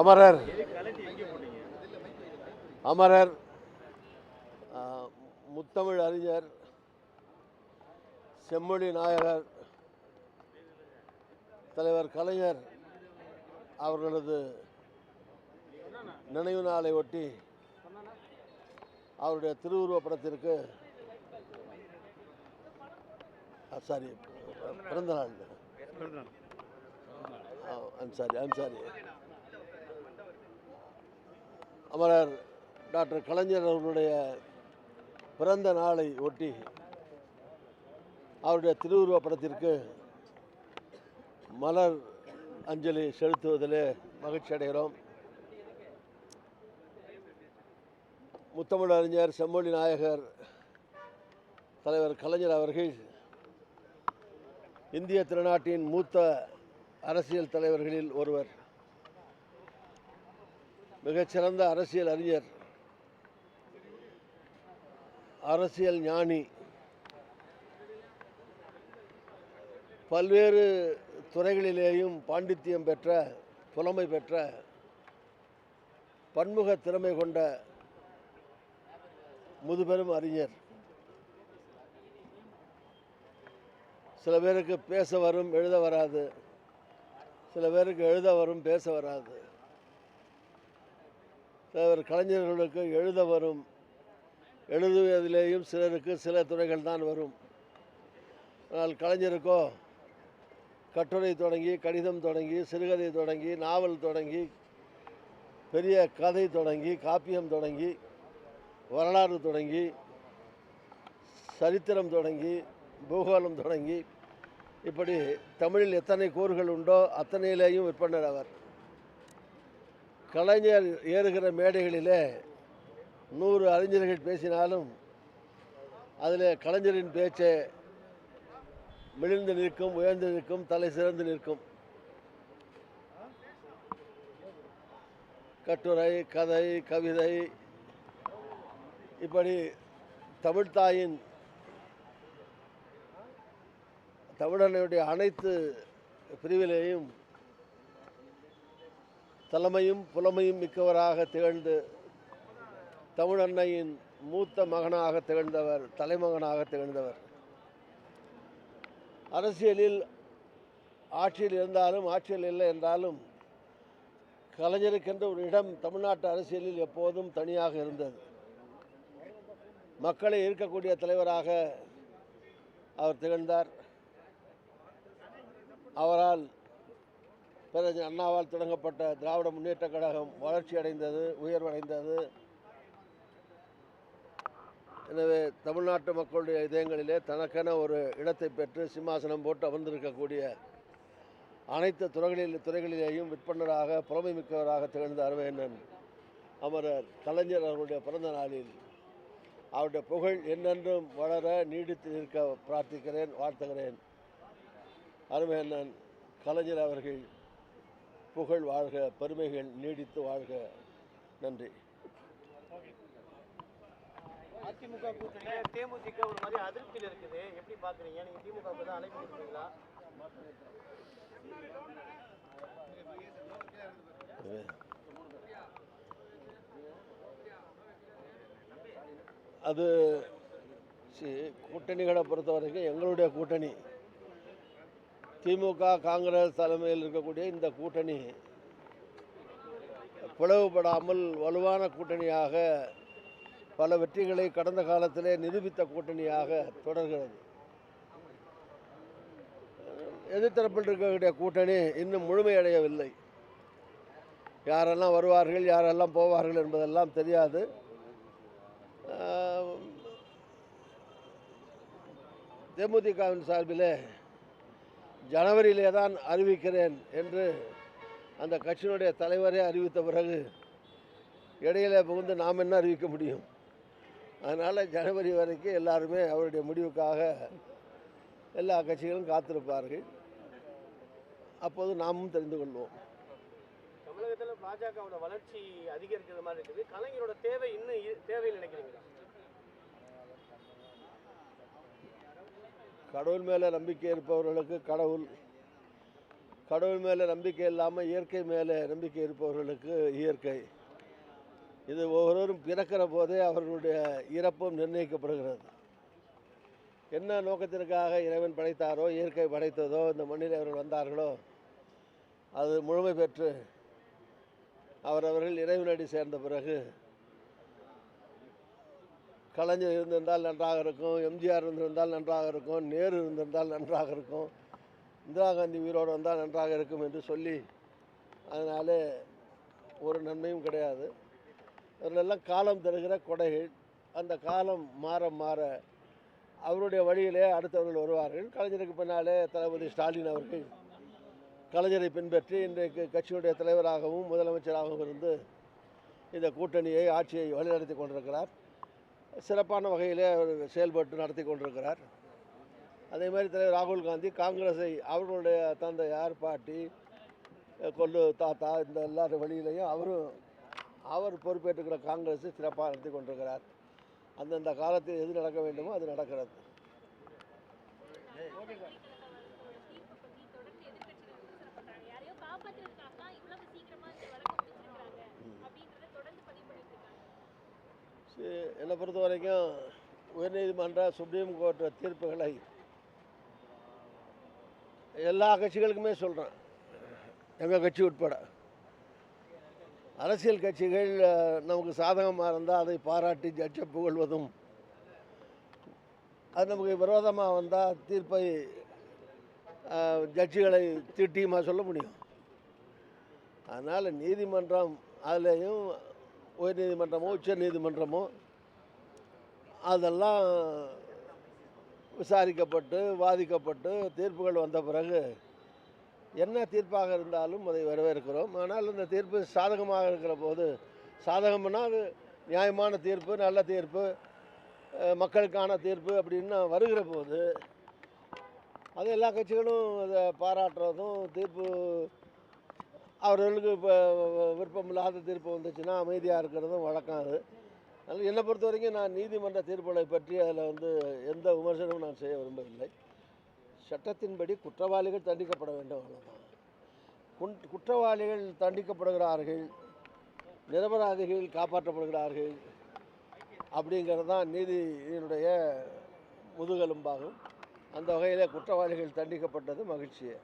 அமரர். அமரர். முத்தமிழ் அறிஞர் செம்மொழி நாயகர் தலைவர் கலைஞர் அவர்களது நினைவு நாளை ஒட்டி அவருடைய திருவுருவ படத்திற்கு சாரி பிறந்த நாள். ஐம் சாரி ஐம் சாரி அமரர் டாக்டர் கலைஞர் அவர்களுடைய பிறந்த நாளை ஒட்டி அவருடைய திருவுருவ படத்திற்கு மலர் அஞ்சலி செலுத்துவதிலே மகிழ்ச்சி அடைகிறோம். முத்தமிழ் அறிஞர் செம்மொழி நாயகர் தலைவர் கலைஞர் அவர்கள் இந்திய திருநாட்டின் மூத்த அரசியல் தலைவர்களில் ஒருவர். மிகச்சிறந்த அரசியல் அறிஞர் அரசியல் ஞானி பல்வேறு துறைகளிலேயும் பாண்டித்தியம் பெற்ற புலமை பெற்ற பன்முக திறமை கொண்ட முதுபெரும் அறிஞர். சில பேருக்கு பேச வரும் எழுத வராது. சில பேருக்கு எழுத வரும் பேச வராது. சிலர் கலைஞர்களுக்கு எழுத வரும். எழுதுவதிலேயும் சிலருக்கு சில துறைகள் தான் வரும். ஆனால் கலைஞருக்கோ கட்டுரை தொடங்கி கடிதம் தொடங்கி சிறுகதை தொடங்கி நாவல் தொடங்கி பெரிய கதை தொடங்கி காப்பியம் தொடங்கி வரலாறு தொடங்கி சரித்திரம் தொடங்கி பூகோளம் தொடங்கி இப்படி தமிழில் எத்தனை கூறுகள் உண்டோ அத்தனையிலேயும் விற்பனர் அவர். கலைஞர் ஏறுகிற மேடைகளிலே நூறு அறிஞர்கள் பேசினாலும் அதில் கலைஞரின் பேச்சே மிளிர்ந்து நிற்கும் உயர்ந்து நிற்கும் தலை சிறந்து நிற்கும். கட்டுரை கதை கவிதை இப்படி தமிழ்தாயின் தமிழனுடைய அனைத்து பிரிவிலேயும் தலைமையும் புலமையும் மிக்கவராக திகழ்ந்து தமிழன்னையின் மூத்த மகனாக திகழ்ந்தவர் தலைமகனாக திகழ்ந்தவர். அரசியலில் ஆட்சியில் இருந்தாலும் ஆட்சியில் இல்லை என்றாலும் கலைஞருக்கென்ற ஒரு இடம் தமிழ்நாட்டு அரசியலில் எப்போதும் தனியாக இருந்தது. மக்களை ஈர்க்கக்கூடிய தலைவராக அவர் திகழ்ந்தார். அவரால் பிறகு அண்ணாவால் தொடங்கப்பட்ட திராவிட முன்னேற்ற கழகம் வளர்ச்சி அடைந்தது உயர்வடைந்தது. எனவே தமிழ்நாட்டு மக்களுடைய இதயங்களிலே தனக்கென ஒரு இடத்தை பெற்று சிம்மாசனம் போட்டு அமர்ந்திருக்கக்கூடிய அனைத்து துறைகளில் துறைகளிலேயும் விற்பனராக புலமை மிக்கவராக திகழ்ந்த அருமையண்ணன் அமரர் கலைஞர் அவர்களுடைய பிறந்த நாளில் அவருடைய புகழ் என்னென்றும் வளர நீடித்து நிற்க பிரார்த்திக்கிறேன் வாழ்த்துகிறேன். அருமையண்ணன் கலைஞர் அவர்கள் புகழ் வாழ்க பெருமைகள் நீடித்து வாழ்க. நன்றி. அதிமுக கூட்டணியில தேமுதிக ஒரு மாதிரி அதிருப்தியில் இருக்குது. எப்படி பாக்குறீங்க? நீங்க திமுக தான் அழைப்பு கொடுப்பீங்களா அது கூட்டணிகளை பொறுத்த வரைக்கும் எங்களுடைய கூட்டணி. திமுக காங்கிரஸ் தலைமையில் இருக்கக்கூடிய இந்த கூட்டணி பிளவுபடாமல் வலுவான கூட்டணியாக பல வெற்றிகளை கடந்த காலத்திலே நிரூபித்த கூட்டணியாக தொடர்கிறது. எதிர்த்தரப்பில் இருக்கக்கூடிய கூட்டணி இன்னும் முழுமையடையவில்லை. யாரெல்லாம் வருவார்கள் யாரெல்லாம் போவார்கள் என்பதெல்லாம் தெரியாது. தேமுதிகவின் சார்பிலே ஜனவரியிலே தான் அறிவிக்கிறேன் என்று அந்த கட்சியினுடைய தலைவரே அறிவித்த பிறகு இடையில புகுந்து நாம் என்ன அறிவிக்க முடியும்? அதனால் ஜனவரி வரைக்கும் எல்லாருமே அவருடைய முடிவுக்காக எல்லா கட்சிகளும் காத்திருப்பார்கள். அப்போது நாமும் தெரிந்து கொள்வோம். தமிழகத்தில் பாஜகவோட வளர்ச்சி அதிகரிக்கிற மாதிரி இருக்குது. கலைஞரோட தேவை இன்னும் இ- தேவைன்னு நினைக்கிறீங்களா? கடவுள் மேலே நம்பிக்கை இருப்பவர்களுக்கு கடவுள். கடவுள் மேலே நம்பிக்கை இல்லாமல் இயற்கை மேலே நம்பிக்கை இருப்பவர்களுக்கு இயற்கை. இது ஒவ்வொருவரும் பிறக்கிற போதே அவர்களுடைய இறப்பும் நிர்ணயிக்கப்படுகிறது. என்ன நோக்கத்திற்காக இறைவன் படைத்தாரோ இயற்கை படைத்ததோ இந்த மண்ணில் அவர்கள் வந்தார்களோ அது முழுமை பெற்று அவரவர்கள் இறைவனடி சேர்ந்த பிறகு கலைஞர் இருந்திருந்தால் நன்றாக இருக்கும் எம்ஜிஆர் இருந்திருந்தால் நன்றாக இருக்கும் நேரு இருந்திருந்தால் நன்றாக இருக்கும் இந்திரா காந்தி உயிரோடு வந்தால் நன்றாக இருக்கும் என்று சொல்லி அதனாலே ஒரு நன்மையும் கிடையாது. அதிலெல்லாம் காலம் தருகிற கொடைகள். அந்த காலம் மாற மாற அவருடைய வழியிலே அடுத்தவர்கள் வருவார்கள். கலைஞருக்கு பின்னாலே தளபதி ஸ்டாலின் அவர்கள் கலைஞரை பின்பற்றி இன்றைக்கு கட்சியுடைய தலைவராகவும் முதலமைச்சராகவும் இருந்து இந்த கூட்டணியை ஆட்சியை வழிநடத்தி கொண்டிருக்கிறார். சிறப்பான வகையில் அவர் செயல்பட்டு நடத்தி கொண்டிருக்கிறார். அதே மாதிரி தலைவர் ராகுல் காந்தி காங்கிரஸை அவர்களுடைய தந்தையார் பாட்டி கொல்லு தாத்தா இந்த எல்லார் வழியிலையும் அவரும் அவர் பொறுப்பேற்றுக்கிற காங்கிரஸை சிறப்பாக நடத்தி கொண்டிருக்கிறார். அந்தந்த காலத்தில் எது நடக்க வேண்டுமோ அது நடக்கிறது. என்னை பொறுத்த வரைக்கும் உயர்நீதிமன்ற சுப்ரீம் கோர்ட் தீர்ப்புகளை எல்லா கட்சிகளுக்குமே சொல்கிறேன் எங்கள் கட்சி உட்பட. அரசியல் கட்சிகள் நமக்கு சாதகமாக இருந்தால் அதை பாராட்டி ஜட்ஜை புகழ்வதும் அது நமக்கு விரோதமாக வந்தால் தீர்ப்பை ஜட்ஜுகளை திட்டியுமா சொல்ல முடியும். அதனால் நீதிமன்றம் அதுலேயும் உயர் நீதிமன்றமோ உச்ச நீதிமன்றமோ அதெல்லாம் விசாரிக்கப்பட்டு வாதிக்கப்பட்டு தீர்ப்புகள் வந்த பிறகு என்ன தீர்ப்பாக இருந்தாலும் அதை வரவேற்கிறோம். ஆனால் இந்த தீர்ப்பு சாதகமாக இருக்கிற போது சாதகம்னா அது நியாயமான தீர்ப்பு நல்ல தீர்ப்பு மக்களுக்கான தீர்ப்பு அப்படின்னு வருகிற போது அது எல்லா கட்சிகளும் அதை பாராட்டுறதும் தீர்ப்பு அவர்களுக்கு இப்போ விருப்பமில்லாத தீர்ப்பு வந்துச்சுன்னா அமைதியாக இருக்கிறதும் வழக்கம் அது. அதனால் என்னை பொறுத்த வரைக்கும் நான் நீதிமன்ற தீர்ப்புகளை பற்றி அதில் வந்து எந்த விமர்சனமும் நான் செய்ய விரும்பவில்லை. சட்டத்தின்படி குற்றவாளிகள் தண்டிக்கப்பட வேண்டும் அவ்வளோதான் குன் குற்றவாளிகள் தண்டிக்கப்படுகிறார்கள் நிரபராதிகள் காப்பாற்றப்படுகிறார்கள் அப்படிங்கிறது தான் நீதியினுடைய முதுகெலும்பாகும். அந்த வகையில் குற்றவாளிகள் தண்டிக்கப்பட்டது மகிழ்ச்சியே.